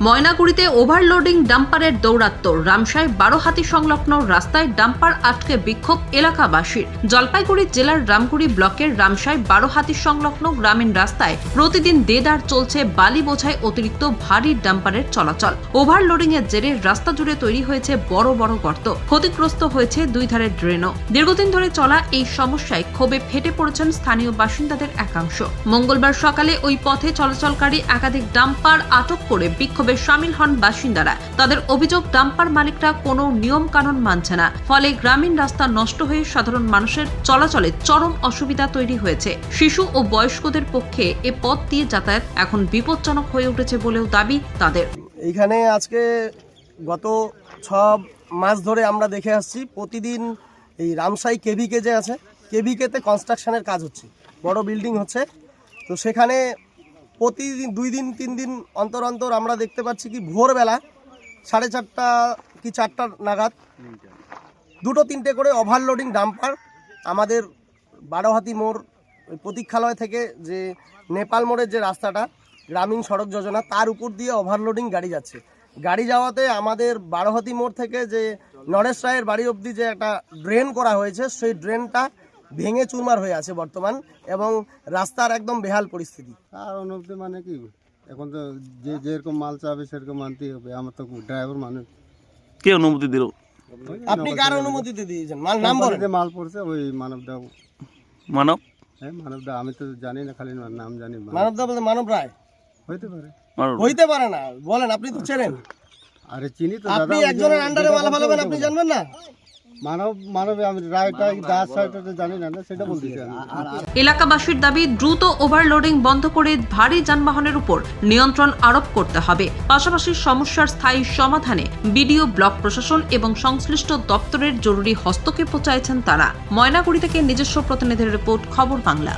ময়নাগুড়িতে overloading ডাম্পারের দৌরাত্ম্য। রামসায় বারো হাতি সংলগ্ন রাস্তায় ডাম্পার আটকে বিক্ষোভ এলাকাবাসীর। জলপাইগুড়ি জেলার রামগুড়ি ব্লকের রামসায় বারো হাতি সংলগ্ন গ্রামীণ রাস্তায় প্রতিদিন দেদার চলছে বালি বোঝায় অতিরিক্ত ভারী ডাম্পারের চলাচল। ওভারলোডিং এর জেরে রাস্তা জুড়ে তৈরি হয়েছে বড় বড় গর্ত। ক্ষতিগ্রস্ত হয়েছে দুই ধারের ড্রেনও দীর্ঘদিন ধরে চলা এই সমস্যায় ক্ষোভে ফেটে পড়েছেন স্থানীয় বাসিন্দাদের একাংশ। মঙ্গলবার সকালে ওই পথে চলাচলকারী একাধিক ডাম্পার আটক করে বিক্ষোভে সামিল হন বাসিন্দারা। তাদের অভিযোগ, ডাম্পার মালিকরা কোনো নিয়ম কানুন মানছে না। ফলে গ্রামীণ রাস্তা নষ্ট হয়ে সাধারণ মানুষের চলাচলে চরম অসুবিধা তৈরি হয়েছে। শিশু ও বয়স্কদের পক্ষে এ পথ দিয়ে যাতায়াত এখন বিপজ্জনক হয়ে উঠেছে বলেও দাবি তাদের। এইখানে আজকে গত ছ মাস ধরে আমরা দেখে আসছি, প্রতিদিন এই রামসাই কেভিকে যে আছে, কেভিকেতে কনস্ট্রাকশনের কাজ হচ্ছে। বড় বিল্ডিং হচ্ছে। তো সেখানে প্রতিদিন দুই দিন, তিন দিন অন্তর অন্তর আমরা দেখতে পাচ্ছি কি ভোরবেলা সাড়ে চারটা কি চারটা নাগাদ দুটো তিনটে করে ওভারলোডিং ডাম্পার আমাদের বারোহাতি মোড় প্রতীক্ষালয় থেকে যে নেপাল মোড়ের যে রাস্তাটা, গ্রামীণ সড়ক যোজনা, তার উপর দিয়ে ওভারলোডিং গাড়ি যাচ্ছে। গাড়ি যাওয়াতে আমাদের বারোহাতি মোড় থেকে যে নরেশ রায়ের বাড়ি অবধি যে একটা ড্রেন করা হয়েছে, সেই ড্রেনটা ভেঙে চুরমার হয়ে আছে বর্তমান এবং রাস্তার একদম বেহাল পরিস্থিতি। আর অনুভূতি মানে কি? এখন তো যে যেরকম মাল চাবে সেরকম মানতেই হবে। আমার তো ড্রাইভার মানুষ। কে অনুমতি দিল? আপনি কার অনুমতিতে দিয়েছেন? মাল নাম বলেন। যে মাল পড়ছে ওই মানবদা মানব? হ্যাঁ মানবদা আমি তো জানি না খালি নাম জানি মানব। মানব দা বলতে মানব রায়? হইতে পারে। হইতে পারে না। বলেন আপনি তো চেনেন। আরে চিনি তো আপনি দাদা যে একজনের আন্ডারে মালা বলছে আপনি। জানবেন না? মানব মানবে আমি রায়টা দাস রায়টা তো জানি না না সেটা বলতেছি আমি। এলাকাবাসীর দাবি দ্রুত ওভারলোডিং বন্ধ করে ভারী যানবাহনের উপর নিয়ন্ত্রণ আরোপ করতে হবে। পাশাপাশি সমস্যার স্থায়ী সমাধানে বিডিও ব্লক প্রশাসন এবং সংশ্লিষ্ট দপ্তরের জরুরি হস্তক্ষেপ চাইছেন তারা। ময়নাগুড়ি থেকে নিজস্ব প্রতিনিধির রিপোর্ট খবর বাংলা।